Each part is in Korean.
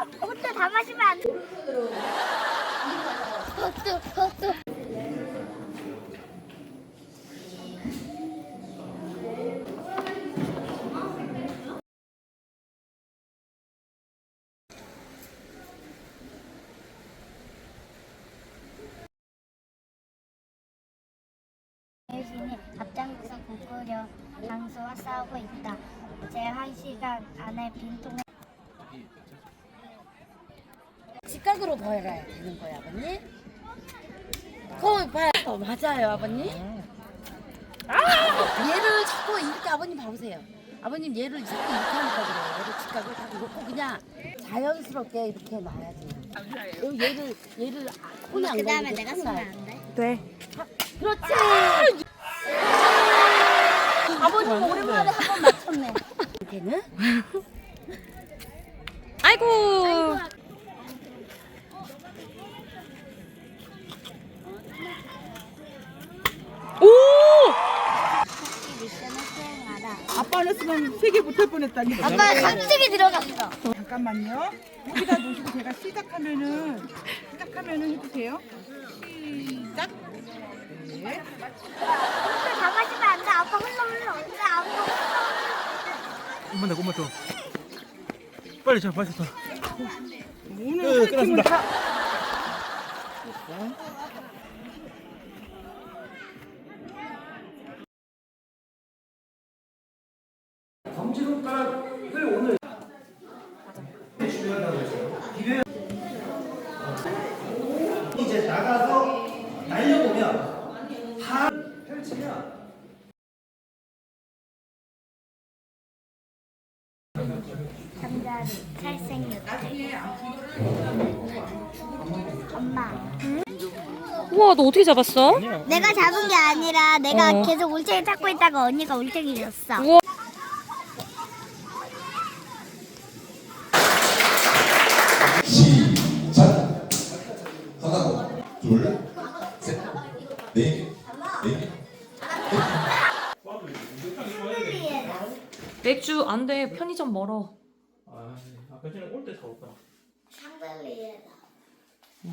호두 다 마시면 안 돼. 호두, 호두. 대신에 앞장서 국구려 장수와 싸우고 있다. 제 한 시간 안에 빈통을 직각으로 벌어야 되는 거야, 아버님. 그거 봐요. 어, 맞아요, 아버님. 얘를 자꾸 이렇게 아버님 봐보세요. 아버님 얘를 자꾸 이렇게 하니까 그래요. 얘를 직각을 딱 놓고 그냥 자연스럽게 이렇게 놔야지. 요 얘를 얘를 아, 손이 안그 다음에 걸리게 내가 딱 쓰면 놔야 안 돼? 네. 그렇지. 아버님 오랜만에 한번 맞췄네. 걔는 아이고. 오! 미션을 수행하라. 아빠 안 했으면 세개 못할 뻔했다. 아빠 갑자기 들어갔어. 잠깐만요. 여기다 놓으시고 제가 시작하면은 시작하면은 해주세요. 시작. 네. 다 마시면 안 돼. 아빠 흘러 흘러. 아무도 흘러. 엄마 나 엄마 줘. 빨리 자, 빨리 자. 오늘 네, 팀은 다검 손가락을 오늘 이제 나가서 날려보면 다 펼치면. 엄마. 우와, 너 어떻게 잡았어? 내가 잡은 게 아니라 내가 어. 계속 울챙이 찾고 있다가 언니가 울챙이 줬어. 우와. 둘, 셋, 넷, 넷. 맥주 안 돼. 편의점 멀어. 아, 아까 전에 올 때 사올 거야. 샹들리에다.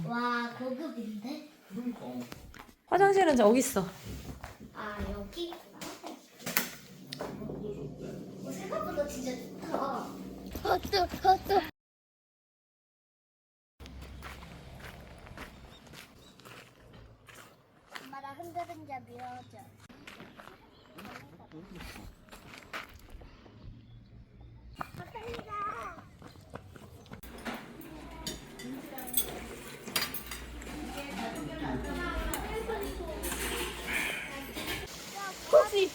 와 고급인데? 그러니까. 화장실은 저기 있어. 아 여기. 어, 생각보다 진짜 좋다. 헛도 헛도. 엄마랑 밀어줘. 혹시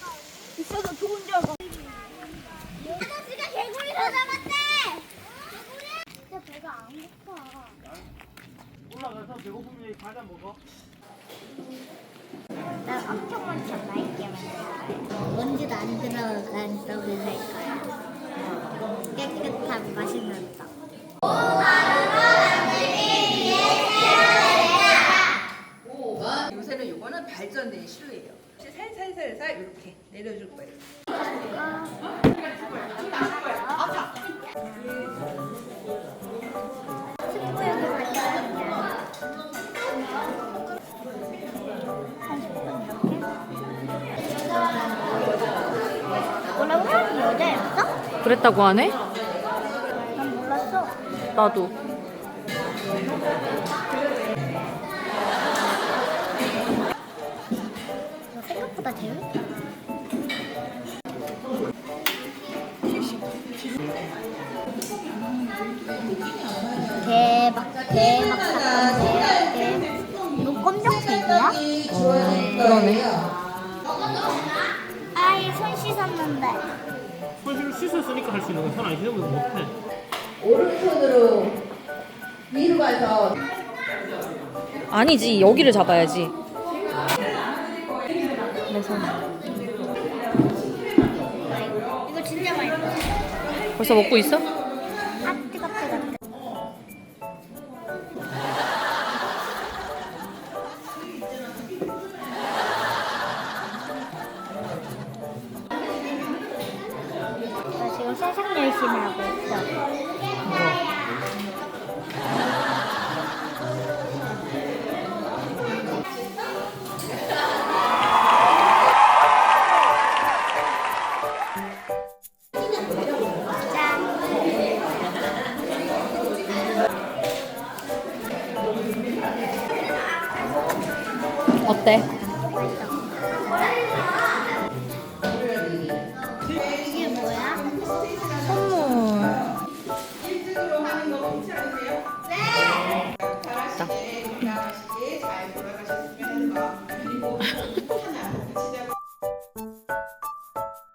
있어서 좋은 줄 알고. 아저씨가 개구리를 잡았대. 진짜 배가 안 고파. 올라가서 배고프면 과자 먹어. 난 엄청 많지 않나 이게 먼지도 안 들어간 떡을 할 거야. 깨끗한 맛있는 떡. 요새는 요거는 발전된 실루예요. 살살살살 이렇게 내려줄 거예요. 그랬다고 하네? 난 몰랐어. 나도. 너 생각보다 재밌다. 대박, 대박 사건, 대박. 이거 검정색이야? 그러네. 아이, 손 씻었는데. 씻었으니까 할 수 있는 건손안 씻으면 못해. 오른손으로 위로 가서 아니지. 여기를 잡아야지. 내 손. 이거 진짜 맛있어. 벌써 먹고 있어? 아, 뜨거, 뜨거. 엄청 열심히 하고 있어. 어때? 하는 거 혹시 아세요?